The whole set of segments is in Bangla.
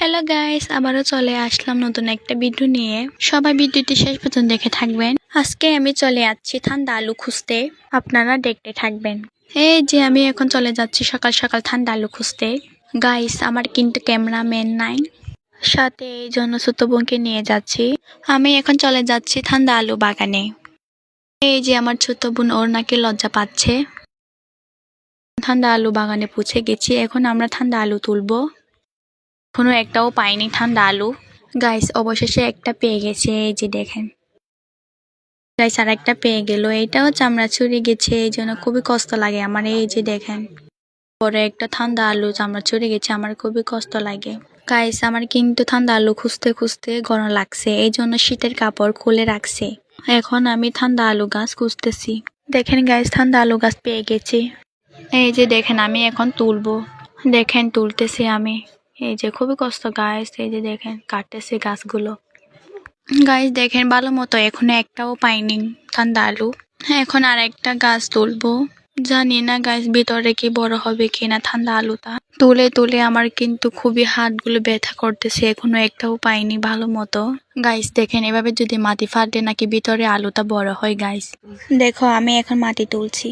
হ্যালো গাইস আবারও চলে আসলাম নতুন একটা ভিডিও নিয়ে। সবাই ভিডিওটি শেষ পর্যন্ত দেখে থাকবেন। আজকে আমি চলে যাচ্ছি ঠান্ডা আলু খুঁজতে। আপনারা দেখতে থাকবেন। এই যে আমি এখন চলে যাচ্ছি সকাল সকাল ঠান্ডা আলু খুঁজতে। গাইস আমার কিন্তু ক্যামেরাম্যান নাই। সাথে এই জন্য ছোট বোনকে নিয়ে যাচ্ছি। আমি এখন চলে যাচ্ছি ঠান্ডা আলু বাগানে। এই যে আমার ছোট বোন, ওর নাকি লজ্জা পাচ্ছে। ঠান্ডা আলু বাগানে পৌঁছে গেছি। এখন আমরা ঠান্ডা আলু তুলবো। এখনও একটাও পাইনি ঠান্ডা আলু। গাইস অবশেষে একটা পেয়ে গেছে, এই যে দেখেন। গাইস আর একটা পেয়ে গেল, এইটাও চামড়া ছুরি গেছে, এই জন্য খুবই কষ্ট লাগে আমার, এই যে দেখেন। পরে একটা ঠান্ডা আলু চামড়া ছুরি গেছে, আমার খুবই কষ্ট লাগে। গাইস আমার কিন্তু ঠান্ডা আলু খুঁজতে খুঁজতে গরম লাগছে, এই জন্য শীতের কাপড় খুলে রাখছে। এখন আমি ঠান্ডা আলু গাছ খুঁজতেছি। দেখেন গাইস ঠান্ডা আলু গাছ পেয়ে গেছি। এই যে দেখেন, আমি এখন তুলবো। দেখেন, তুলতেছি আমি। এই যে খুবই কষ্ট গাছ এই যে দেখেন, কাটতেছে গাছগুলো। গাছ দেখেন, ভালো মতো এখনও একটাও পাইনি ঠান্ডা আলু এখন আর একটা গাছ তুলবো। জানি না গাছ ভিতরে কি বড় হবে কিনা ঠান্ডা আলুটা তুলে তুলে আমার কিন্তু খুবই হাতগুলো ব্যথা করতেছে, এখনও একটাও পাইনি ভালো মতো। গাইস দেখেন, এভাবে যদি মাটি ফাটে নাকি ভিতরে আলুটা বড় হয় গাইস দেখো, আমি এখন মাটি তুলছি।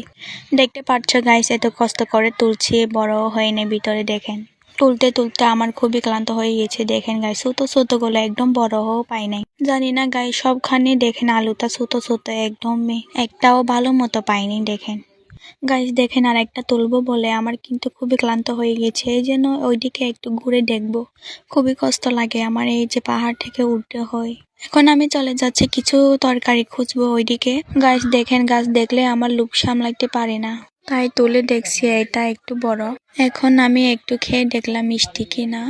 দেখতে পাচ্ছ গাইস এত কষ্ট করে তুলছি বড় হয়নি ভিতরে, দেখেন। তুলতে তুলতে আমার খুবই ক্লান্ত হয়ে গেছে। দেখেন গাই সুতো ছোটগুলো একদম বড় পাই নাই। জানি না গাই সবখানে দেখেন আলুটা সুতো ছোট একদমই, একটাও ভালো মতো পাইনি দেখেন। গাইস দেখেন আর একটা তুলবো বলে আমার কিন্তু খুবই ক্লান্ত হয়ে গেছে। এই জন্য ওইদিকে একটু ঘুরে দেখব। খুবই কষ্ট লাগে আমার এই যে পাহাড় থেকে উঠতে হয়। এখন আমি চলে যাচ্ছি কিছু তরকারি খুঁজবো ওইদিকে। গাছ দেখেন গাছ দেখলে আমার লুপ সামলাইতে পারে না। তাই তুলে দেখছি এটা একটু বড়। এখন আমি একটু খেয়ে দেখলাম মিষ্টি কিনা।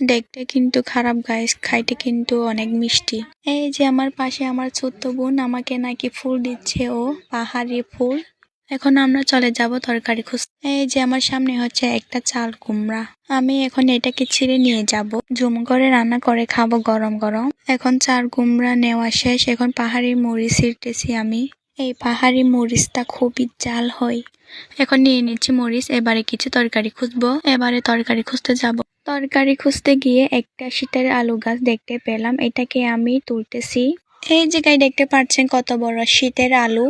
দেখতে কিন্তু খারাপ গাইস খাইতে কিন্তু অনেক মিষ্টি। এই যে আমার পাশে আমার ছোট্ট বোন আমাকে নাকি ফুল দিচ্ছে ও, পাহাড়ি ফুল। এখন আমরা চলে যাব তরকারি খুঁজতে। এই যে আমার সামনে হচ্ছে একটা চাল কুমড়া। আমি এখন এটাকে ছিঁড়ে নিয়ে যাব। জুম করে রান্না করে খাব গরম গরম। এখন চাল কুমড়া নেওয়া শেষ। এখন পাহাড়ি মরিচ ছিঁড়তেছি আমি। এই পাহাড়ি মরিচটা খুবই জাল হয়। এখন নিয়ে নিচ্ছি মরিচ, এবারে কিছু তরকারি খুঁজবো। এবারে তরকারি খুঁজতে যাব। তরকারি খুঁজতে গিয়ে একটা শীতের আলু গাছ দেখতে পেলাম। এটাকে আমি তুলতেছি। এই জায়গায় দেখতে পাচ্ছেন কত বড় শীতের আলু।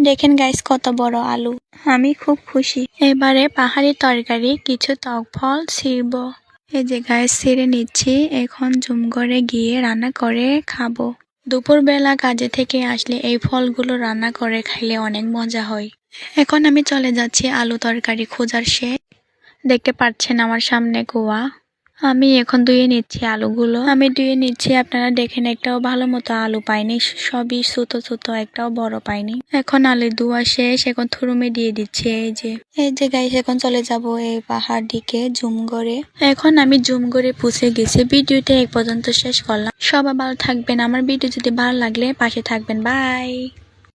দেখেন গাইস কত বড় আলু। আমি খুব খুশি। এবারে পাহাড়ি তরকারি, কিছু টক ফল ছিড়ব। এই যে গাইস, ছিঁড়ে নিচ্ছি। এখন জুম করে গিয়ে রান্না করে খাব। দুপুরবেলা কাজে থেকে আসলে এই ফলগুলো রান্না করে খাইলে অনেক মজা হয়। এখন আমি চলে যাচ্ছি আলু তরকারি খোঁজার সে। দেখতে পাচ্ছেন আমার সামনে কুয়া। আমি এখন ধুয়ে নিচ্ছি আলুগুলো। আমি ধুয়ে নিচ্ছি, আপনারা দেখেন একটাও ভালো মতো আলু পাইনি, সবই ছোট ছোট একটাও বড় পাইনি। এখন আলু ধোয়া শেষ, এখন থুরুমে দিয়ে দিচ্ছি, এই যে। এই যে গাইস এখন চলে যাব এই পাহাড় দিকে জুম করে এখন আমি জুম করে পুষে গেছি, ভিডিওটা এক পর্যন্ত শেষ করলাম। সবাই ভালো থাকবেন, আমার ভিডিও যদি ভালো লাগলে পাশে থাকবেন বাই